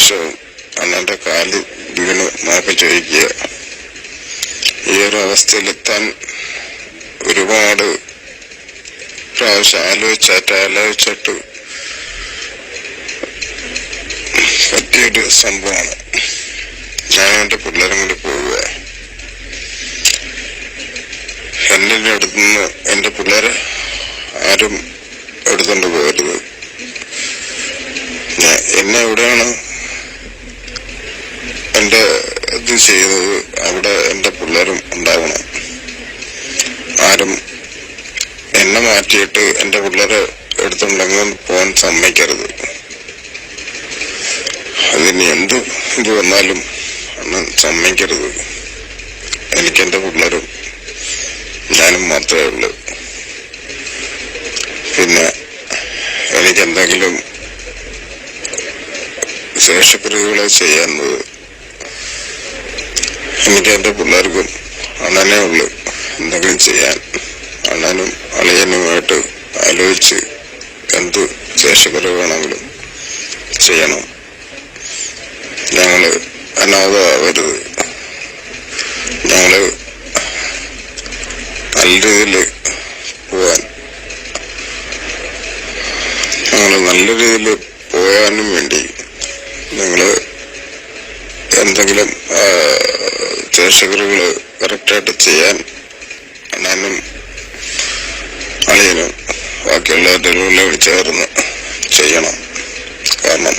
ശേഷവും അണ്ണന്റെ കാൽ വീണ് മാപ്പ് ചോദിക്കുക ഈ ഒരു അവസ്ഥയിലെത്താൻ ഒരുപാട് പ്രാവശ്യം ആലോചിച്ചായിട്ട് ആലോചിച്ചിട്ട് പറ്റിയൊരു സംഭവമാണ്. എന്റെ പിള്ളേരും കൂടി പോവുക. എന്നെ അടുത്തുനിന്ന് എന്റെ പിള്ളേരെ ആരും എടുത്തോണ്ട് പോകരുത്. എന്നെ എവിടെയാണ് എന്റെ ഇത് ചെയ്തത് അവിടെ എന്റെ പിള്ളേരും ഉണ്ടാവണം. ആരും എന്നെ മാറ്റിയിട്ട് എന്റെ പിള്ളേരെ എടുത്തുണ്ടെങ്കിലും പോകാൻ സമ്മതിക്കരുത്. അതിന് എന്ത് ഇത് വന്നാലും അന്ന് സമ്മതിക്കരുത്. എനിക്ക് എന്റെ പിള്ളേരും ഞാനും മാത്രമേ ഉള്ളൂ. പിന്നെ എനിക്ക് എന്തെങ്കിലും ശേഷക്രിയകളെ ചെയ്യാനുള്ളത് എനിക്ക് എന്റെ പിള്ളേർക്കും അണ്ണനെ ഉള്ളു. എന്തെങ്കിലും ചെയ്യാൻ. അണ്ണനും അളിയനുമായിട്ട് ആലോചിച്ച് എന്ത് ശേഷക്രിയ വേണമെങ്കിലും ചെയ്യണം. ഞങ്ങൾ അനാഥമാവരുത്. ഞങ്ങൾ നല്ല രീതിയിൽ പോവാൻ ഞങ്ങൾ നല്ല രീതിയിൽ പോയാനും വേണ്ടി നിങ്ങൾ എന്തെങ്കിലും ശേഷകറുകൾ കറക്റ്റായിട്ട് ചെയ്യാൻ അണ്ണനും അളിയനും ബാക്കിയുള്ള ബാക്കിയുള്ളവരുടെ വിളിച്ചായിരുന്നു ചെയ്യണം. കാരണം